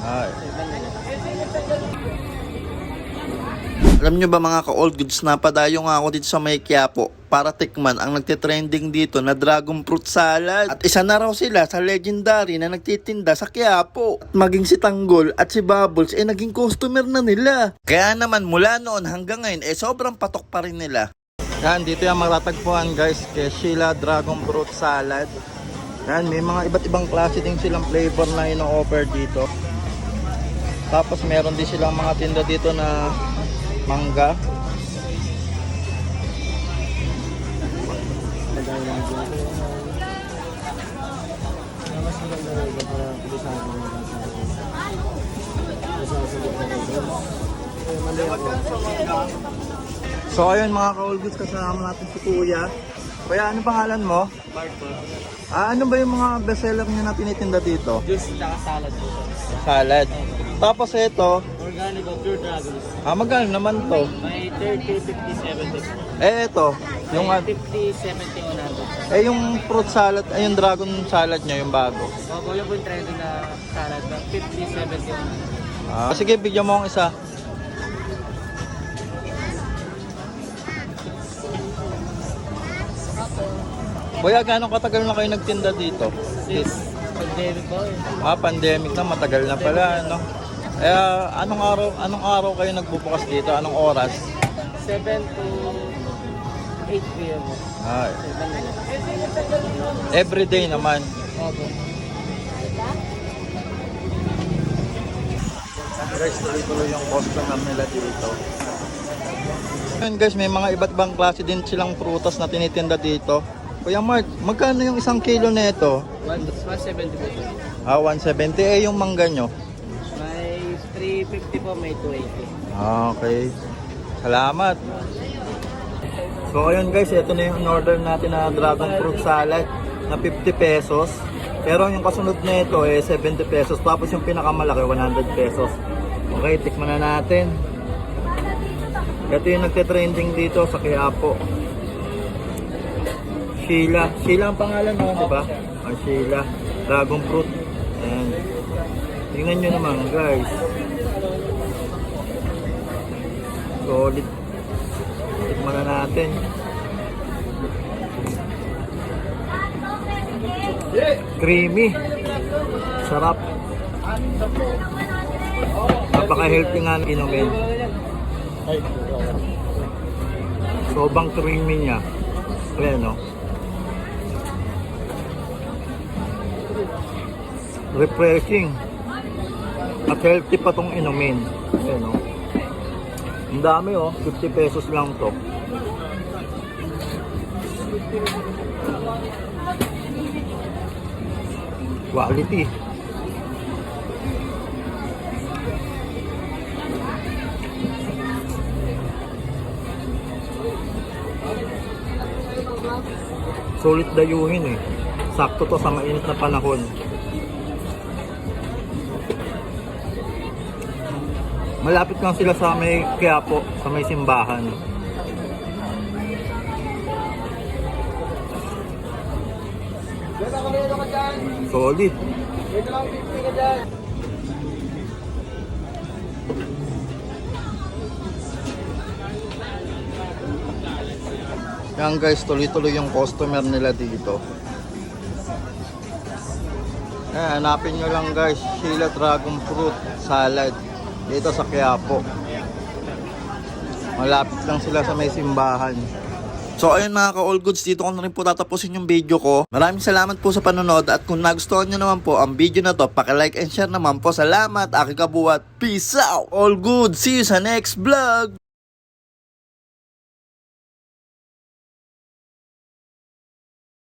Ay. Alam nyo ba mga ka-old goods, napadayo nga ako dito sa may Quiapo para tikman ang nagtitrending dito na dragon fruit salad. At isa na raw sila sa legendary na nagtitinda sa Quiapo. At maging si Tanggol at si Bubbles ay eh, naging customer na nila. Kaya naman mula noon hanggang ngayon eh sobrang patok pa rin nila. Yan, dito yung matatagpuan guys kay Sheila Dragon Fruit Salad. Yan, may mga iba't ibang klase din silang flavor na ino-offer dito. Tapos meron din silang mga tinda dito na mangga. So ayun mga ka-all goods, kasama natin si Kuya. Kuya, ano pangalan mo? Po. Ah, ano ba yung mga bestseller niyo na tinitinda dito? Juice tsaka salad po. Salad. Tapos ito, Organic o pure dragons. ah, magkano naman to? May 30, 50, 70 po. Eh, ito, yung, May ah, 50, 70, 100. eh, yung fruit salad, ay yung dragon salad niya, yung bago. Wala po yung trending na salad na 50, 70, 100. Ah, sige, bigyan mo akong isa. Kuya, gano'ng katagal na kayo nagtinda dito? Since pandemic po. Ah, pandemic na, matagal na pala, no? Eh, anong araw, anong araw kayo nagbubukas dito? Anong oras? 7 to 8 p.m. po. Ah, 7 everyday naman. Opo. Guys, tuloy-tuloy yung customer nila dito. Ngayon guys, may mga iba't ibang klase din silang prutas na tinitinda dito. Kuya Mark, magkano yung isang kilo na ito? 170 po. Ah, 170. Eh, yung mangga nyo? May 350 po, may 280. Ah, okay. Salamat. So ayun guys, ito na yung in-order natin na dragon fruit salad na 50 pesos. Pero yung kasunod na ito eh 70 pesos. Tapos yung pinakamalaki 100 pesos. Okay, tikman na natin. Ito yung nagte-trending dito sa Quiapo. Sheila. Sheila ang pangalan mo, di ba? Ah, Sheila. Dragon fruit. Ayan. Tingnan nyo naman guys. Solid. Tikman na natin. Creamy. Sarap. Napaka-healthy nga ng inumin. Sobrang creamy niya. Ayan, no? Refreshing. At healthy pa tong inumin. Ayan, no? Ang dami oh, 50 pesos lang to. Quality. Sulit dayuhin eh. Sakto to sa mainit na panahon. Malapit lang sila sa may Quiapo, sa may simbahan. Solid. Yan guys, tuloy-tuloy yung customer nila dito. Eh, hanapin nyo lang guys, Sheila Dragon Fruit Salad dito sa Quiapo. Malapit lang sila sa may simbahan. So ayun mga ka-all goods, dito ko na rin po tatapusin yung video ko. Maraming salamat po sa panonood at kung nagustuhan nyo naman po ang video na to, like and share naman po. Salamat, aking kabuhat. Peace out! All good! See you sa next vlog!